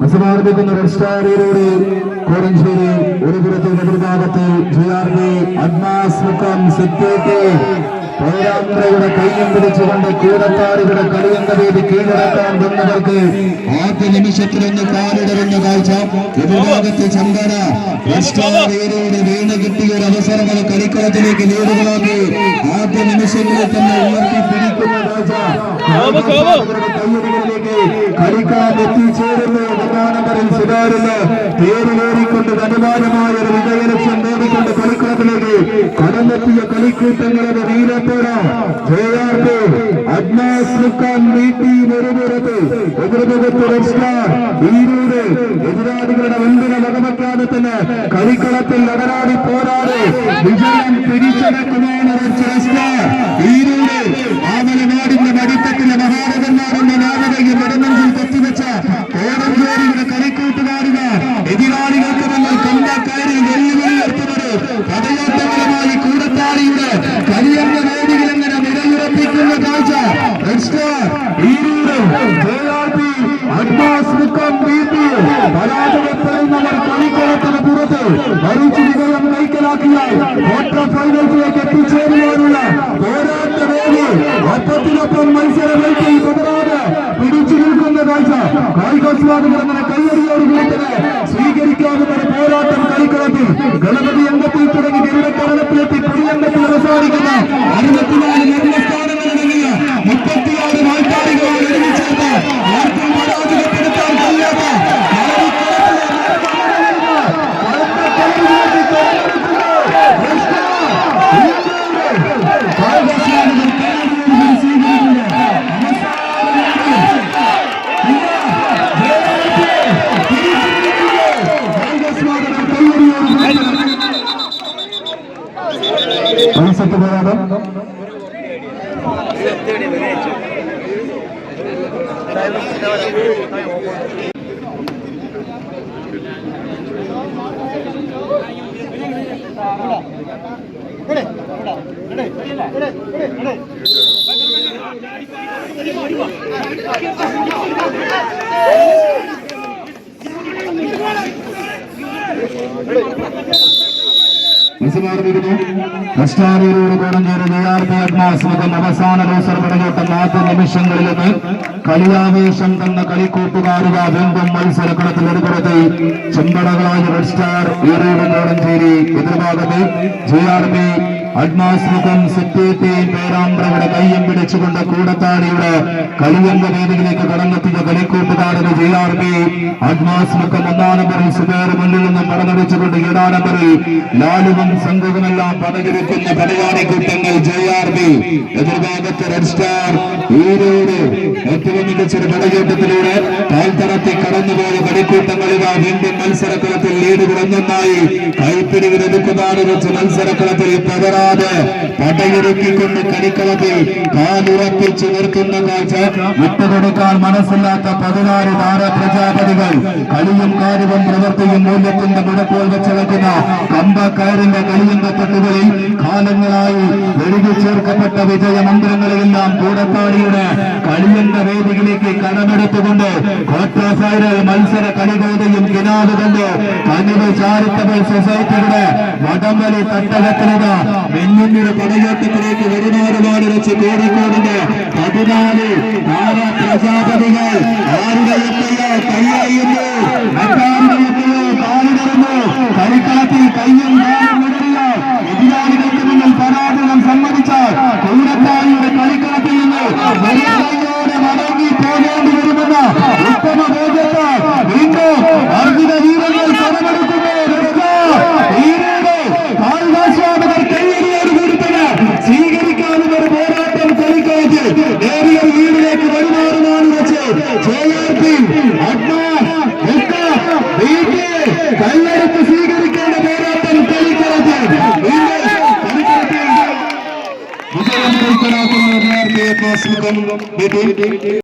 മത്സരാരംഭിക്കുന്ന red സ്റ്റാറിലൂടെ Kodanchery ഒരു പുറത്ത് എതിർഭാഗത്ത് ജി ആർ ബി അഡ്മാസ് മുക്കം സിറ്റേറ്റ് പൗരാന്ത്രയുടെ കയ്യം പിടിച്ചുകൊണ്ട് കൂടത്താറുകളുടെ കളിയെന്ന രീതി കീഴടക്കാൻ വന്നവർക്ക് ആദ്യ നിമിഷത്തിലൊന്ന് കാലിടറിഞ്ഞ കാഴ്ച. എതിർഭാഗത്ത് ചന്ദന ഏരിയയുടെ വീണ് കിട്ടിയ ഒരു അവസരങ്ങൾ കളിക്കളത്തിലേക്ക് നേടുകളാക്കി. ആദ്യ നിമിഷങ്ങളിൽ തന്നെ ഉയർത്തി പിടിക്കുന്ന കാഴ്ച കളിക്കാൻ എത്തിച്ചേരുന്നു ഒന്നാനവരിൽ സുതാരുന്ന്. പേരിലേറിക്കൊണ്ട് അനിവാര്യമായ ഒരു വിജയലക്ഷ്യം നേടിക്കൊണ്ട് കളിക്കളത്തിലേക്ക് കടന്നെത്തിയ കളിക്കൂട്ടങ്ങളുടെ വീരത്തോട ജയാർക്ക് അഡ്മാസ് മുക്കാൻ നീട്ടി ഒരുപുറത്ത് എതിർമുഖത്ത് റെസ്റ്റാർ ഈരൂര് എതിരാളികളുടെ വൻപിനെ വകവയ്ക്കാതെ തന്നെ കളിക്കളത്തിൽ നടനാടി പോരാടി വിജയം പിടിച്ചെടുക്കുന്നതാണ് പരാജയപ്പെടുന്നവർ കളിക്കളത്തിന് പുറത്ത് മറിച്ച് വിജയം കൈക്കലാക്കിയാൽ ക്വാർട്ടർ ഫൈനൽസിലേക്ക് എത്തിച്ചേരുവാനുള്ള പോരാട്ട വേദി. ഒപ്പത്തിനൊപ്പം മത്സരങ്ങൾക്ക് തുടരാതെ പിടിച്ചു നിൽക്കുന്ന കാഴ്ച. കായികാസ്വാദകർ അങ്ങനെ കയ്യടിയോട് കൂട്ടത് സ്വീകരിക്കാവുന്ന പോരാട്ടം കളിക്കളത്തിൽ ഗണപതി അംഗത്തിൽ തുടങ്ങി ഗരുഡക്കരണത്തിലെത്തി പൊടിയംഗത്തിൽ അവസാനിക്കുന്ന മത്സരത്തിൽ പോരാട്ടം അവസാന ലോസർ പടയോട്ടം ആദ്യ കളിയാവേശം തന്ന കളിക്കൂട്ടുകാരുക വീണ്ടും മത്സരക്കളത്തിൽ ഒരുപുറത്ത് ചെമ്പടകളായ റെഡ് സ്റ്റാർ ഈറോഡ് കോടഞ്ചേരി എതിർഭാഗത്ത് ജെ ആർ ബി അഡ്മാസ്മുഖം സത്യത്തെയും പേരാമ്പ്രയുടെ കയ്യം പിടിച്ചുകൊണ്ട് കൂടത്താടിയുടെ കളിയങ്ക വേദിയിലേക്ക് കടന്നെത്തിയ കളിക്കൂട്ടുകാരന് ജെ ആർ ബി ആത്മാസ്മുഖം ഒന്നാം നമ്പറിൽ സുബേർ മുന്നിൽ നിന്നും പറഞ്ഞടിച്ചുകൊണ്ട് ഏഴാം നമ്പറിൽ ലാലുവും സംഘവുമെല്ലാം പടകിരിക്കുന്ന പടയാളി കൂട്ടങ്ങൾ ജെ ആർ ബി എതിർഭാഗത്ത് റെഡ് സ്റ്റാർ ഏറ്റവും മികച്ചൊരു പടയോട്ടത്തിലൂടെ താൽത്തറത്തി കടന്നുപോയ. വീണ്ടും മത്സരക്കളത്തിൽ ലീഡ് കുറഞ്ഞൊന്നായി. കൈപ്പിടി വിരമിക്കുന്നതാണ് വെച്ച് മത്സരക്കളത്തിൽ തകരാതെ പടയൊരുക്കിക്കൊണ്ട് കളിക്കളത്തിൽ കാലുറപ്പിച്ചു നിർത്തുന്ന കാഴ്ച വിട്ടുകൊടുക്കാൻ മനസ്സില്ലാത്ത പതിനാറ് താര പ്രജാപതികൾ കളിയും കാര്യവും പ്രവർത്തിയും മൂല്യത്തിന്റെ മുടക്കോൽ വെച്ചെടുക്കുന്ന കളിയും തട്ടുകളിൽ കാലങ്ങളായി എഴുതി ചേർക്കപ്പെട്ട വിജയമന്ത്രങ്ങളിലെല്ലാം കൂടത്താടിയുടെ കളിയന്റെ വേദികളിലേക്ക് കടമെടുത്തുകൊണ്ട് കോട്ടാസായ മത്സര കളിബോധയും കിനാവ് കൊണ്ട് കനിവ് ചാരിറ്റബിൾ സൊസൈറ്റിയുടെ വടംവലി തട്ടകത്തിനത് വെല്ലുന്നിയുടെ പടയോട്ടത്തിലേക്ക് വരുമാറുപാട് വെച്ച് കോഴിക്കോടിന്റെ പതിനാല് താര പ്രജാപതികൾ കളിക്കളത്തിൽ വിജയം കൈക്കലാക്കുന്ന അഡ്മാസ് മുഖം